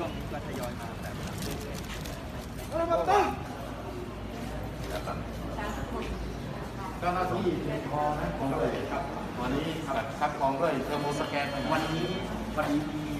ช่วงนี้ก็ทยอยมาแบบเรื่อยๆเจ้าหน้าที่เพียงพอนะของเลยครับวันนี้แบบคัดกรองด้วยเทอร์โมสแกนวันนี้วันนี้มี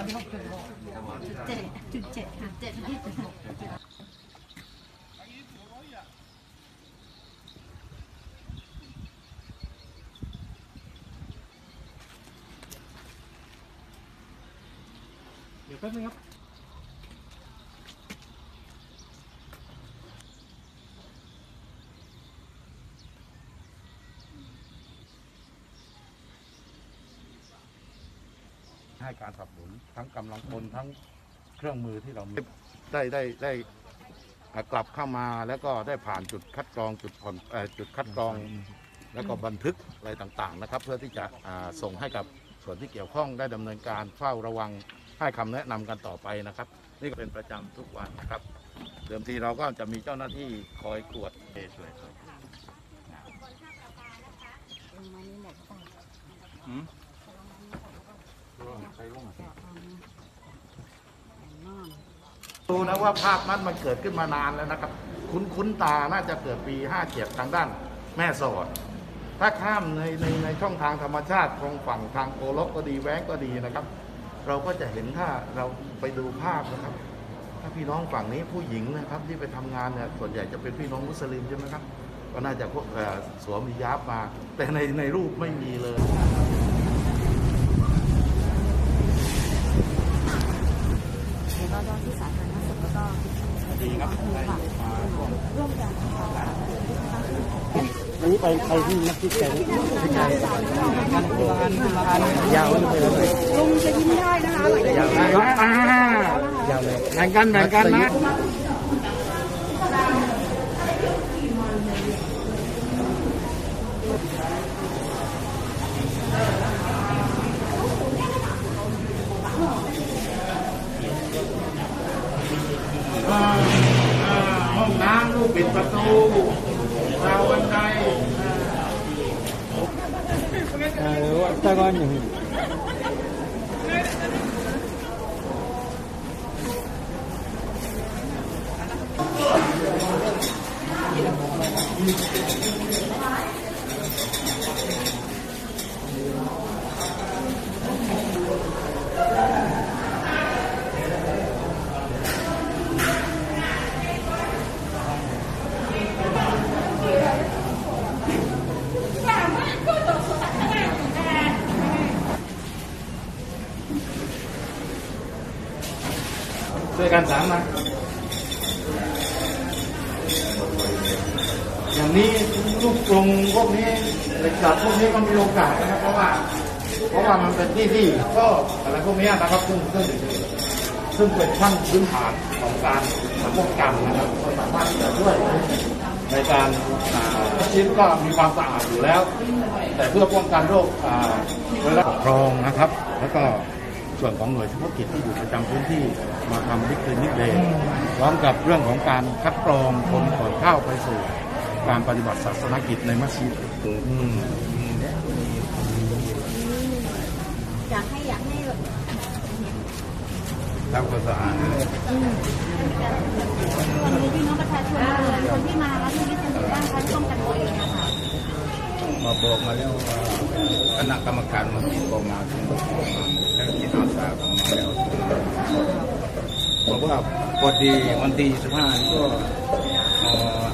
จุดเจ็ดจุดเจ็ดค่ะเจ็ดที่จุดเดี๋ยวแป๊บนึงครับ ให้การสนับสนุนทั้งกำลังพลทั้งเครื่องมือที่เรามีได้ได้ได้อ่ากลับเข้ามาแล้วก็ได้ผ่านจุดคัดกรองจุดผ่อนเอ่อจุดคัดกรอง แล้วก็บันทึกอะไรต่างๆนะครับ เพื่อที่จะอ่าส่งให้กับส่วนที่เกี่ยวข้องได้ดำเนินการเฝ้าระวังให้คำแนะนำกันต่อไปนะครับ นี่ก็เป็นประจำทุกวันนะครับ เดิมทีเราก็จะมีเจ้าหน้าที่คอยตรวจเอช่วยครับ มานี่แหละค่ะ ดูนะว่าภาพนั้นมันเกิดขึ้นมานานแล้วนะครับ คุ้นคุ้นตาน่าจะเกิดปี57ทางด้านแม่สอด ถ้าข้ามในในในช่องทางธรรมชาติตรงฝั่งทางโกลกก็ดีแว้งก็ดีนะครับ เราก็จะเห็นถ้าเราไปดูภาพนะครับ ถ้าพี่น้องฝั่งนี้ผู้หญิงนะครับ ที่ไปทำงานเนี่ยส่วนใหญ่จะเป็นพี่น้องมุสลิมใช่ไหมครับก็น่าจะพวกสวมฮิญาบมา แต่ในในรูปไม่มีเลย แล้วก็เจ้าที่สาธารณสุขแล้วก็ ดีครับร่วมกันนะคะวันนี้ไปไปที่นักที่แกที่ไหนกันโบราณโบราณยาวเลยลุงจะยิ้มได้นะคะหลังจากยาวเลยอ่ายาวเลยแบ่งกันแบ่งกันนะ อ่าอ่าห้องน้ำลูก ปิดประตูราวบันไดเออว่าตะกอนอย่างนี้ ช่วยกันสามมาอย่างนี้ลูกกรงพวกนี้เหล็กดัดพวกนี้ก็มีโอกาสนะครับ เพราะว่า เพราะว่ามันเป็นที่ที่ก็อะไรพวกนี้นะครับซึ่งซึ่งซึ่งเป็นขั้นพื้นฐานของการป้องกันนะครับสามารถจะช่วยในการชิ้นก็มีความสะอาดอยู่แล้ว แต่เพื่อป้องกันโรคอ่าเวลาปกครองนะครับ แล้วก็ ส่วนของหน่วยเฉพาะกิจที่อยู่ประจำพื้นที่มาทำนิคลินิกเดย์พร้อมกับเรื่องของการคัดกรองคนก่อนเข้าไปสู่ การปฏิบัติศาสนกิจในมัสยิดอืมอยากให้อยากให้ทำความสะอาดวันนี้พี่น้องประชาชนคนที่มาแล้วที่นี่จะบ้านเขาป้องกันตัวเองนะคะมาบอกมาแล้วว่าคณะกรรมการมันก็มาถึงบอกมาแล้วที่อาสาก็มาแล้ว ก็บาพอดีวันที่สิบห้าก็เอ่อ